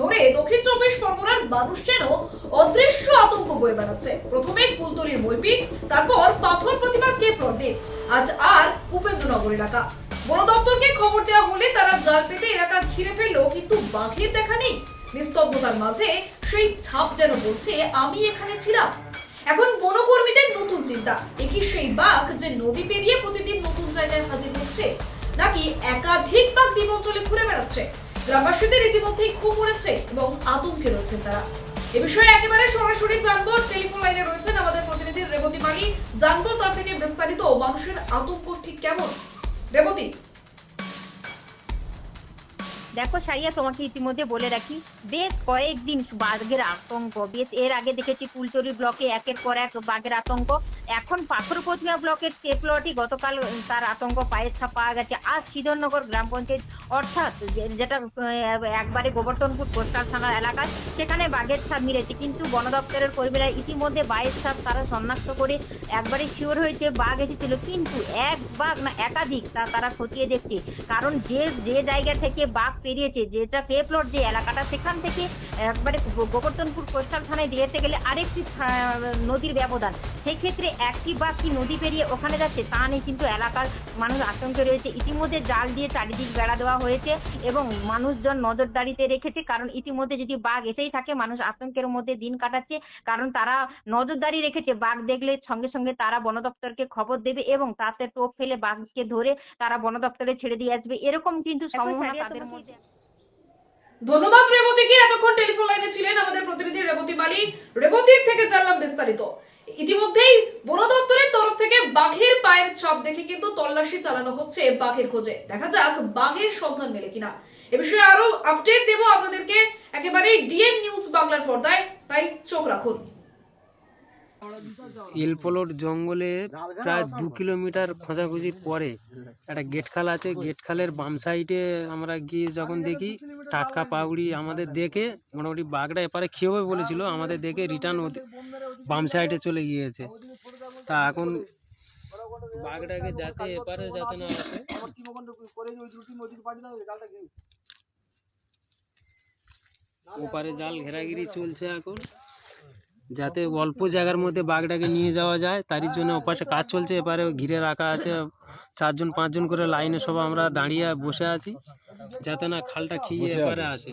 ধরে দক্ষিণ চব্বিশ পরগনার মানুষ যেন অদৃশ্য আতঙ্ক বয়ে বেড়াচ্ছে। প্রথমে কুলতলির মৈপিক, তারপর পাথর প্রতিমা কে প্রদীপ। আজ আর উপেন্দ্রনগর এলাকা। বন দপ্তরকে খবর দেওয়া হলে তারা জাল পেতে এলাকা ঘিরে ফেলল, কিন্তু বাঘের দেখা নেই। নিস্তব্ধতার মাঝে সেই ছাপ যেন বলছে, আমি এখানে ছিলাম। এখন বনকর্মীদের নতুন চিন্তা। একই সেই বাঘ যে নদী পেরিয়ে প্রতিদিন নতুন জায়গায় হাজির হচ্ছে, নাকি একাধিক বাঘ দ্বীপ অঞ্চলে ঘুরে বেড়াচ্ছে? গ্রামবাসীদের ইতিমধ্যেই খুব উড়েছে এবং আতঙ্কে রয়েছেন তারা। এ বিষয়ে একেবারে সরাসরি জানব। টেলিফোন লাইনে রয়েছেন আমাদের প্রতিনিধি রেবতী মালি জানব তার থেকে বিস্তারিত মানুষের আতঙ্ক ঠিক কেমন? রেবতী দেখো সারিয়া, তোমাকে ইতিমধ্যে বলে রাখি, বেশ কয়েকদিন বাঘের আতঙ্ক, বেশ এর আগে দেখেছি কুলতরি ব্লকে একের পর এক বাঘের আতঙ্ক। এখন পাথর প্রতিমা ব্লকের টেপলটি গতকাল তার আতঙ্ক পায়ের ছাপ পাওয়া গেছে। আর শ্রীধরনগর গ্রাম পঞ্চায়েত, অর্থাৎ যেটা একবারে গোবর্ধনপুর কোস্টাল থানার এলাকায়, সেখানে বাঘের ছাপ মিলেছে। কিন্তু বন দপ্তরের কর্মীরা ইতিমধ্যে বাঘের ছাপ তারা শনাক্ত করে একবারে শিওর হয়েছে, বাঘ এসেছিল। কিন্তু এক বাঘ না, একাধিক তা তারা খতিয়ে দেখছে। কারণ যে যে জায়গা থেকে বাঘ পেরিয়েছে যেটা পেপ্লট যে এলাকাটা সেখান থেকে একবারে গোবর্ধনপুর কোস্টাল থানায় যেতে গেলে আরেকটি নদীর ব্যবধান। সেই ক্ষেত্রে একটি বাঘ কি নদী পেরিয়ে ওখানে যাচ্ছে তা নিয়ে কিন্তু এলাকার মানুষ আতঙ্কে রয়েছে। ইতিমধ্যে জাল দিয়ে চারিদিক বেড়া দেওয়া হয়েছে এবং মানুষজন নজরদারিতে রেখেছে কারণ ইতিমধ্যে যদি বাঘ এসেই থাকে মানুষ আতঙ্কের মধ্যে দিন কাটাচ্ছে কারণ তারা নজরদারি রেখেছে। বাঘ দেখলে সঙ্গে সঙ্গে তারা বন দপ্তরকে খবর দেবে এবং তাতে টোপ ফেলে বাঘকে ধরে তারা বন দপ্তরে ছেড়ে দিয়ে আসবে। এরকম কিন্তু সম্ভাবনা তাদের মধ্যে। ধন্যবাদ রেবতীকে। এতক্ষণ টেলিফোন লাইনে ছিলেন আমাদের প্রতিনিধি রেবতী মালি রেবতীর থেকে জানলাম বিস্তারিত। ইতিমধ্যেই বন দপ্তরের তরফ থেকে বাঘের পায়ের ছাপ দেখে কিন্তু তল্লাশি চালানো হচ্ছে বাঘের খোঁজে। দেখা যাক বাঘের সন্ধান মেলে কিনা। এ বিষয়ে আরও আপডেট দেব আপনাদেরকে একেবারে ডিএন নিউজ বাংলার পর্দায়। তাই চোখ রাখুন। এলপোলোর জঙ্গলে প্রায় দু কিলোমিটার খোঁজাখুঁজির পরে একটা গেট খাল আছে। গেট খালের বাম সাইডে আমরা গিয়ে যখন দেখি টাটকা পাউড়ি আমাদের দেখে মোটামুটি বাঘটা এপারে খেয়ে বলেছিল, আমাদের দেখে রিটার্ন বাম সাইডে চলে গিয়েছে। তা এখন বাঘটাকে যাতে এপারে যাতে না আসে। ওপারে জাল ঘেরাঘিরি চলছে এখন। যাতে অল্প জায়গার মধ্যে বাঘটাকে নিয়ে যাওয়া যায়, তারই জন্য ওপাশে কাজ চলছে, এপারে ঘিরে রাখা আছে। চারজন, পাঁচজন করে লাইনে সব আমরা দাঁড়িয়ে বসে আছি। যাতে না খালটা খেয়ে এপারে আসে।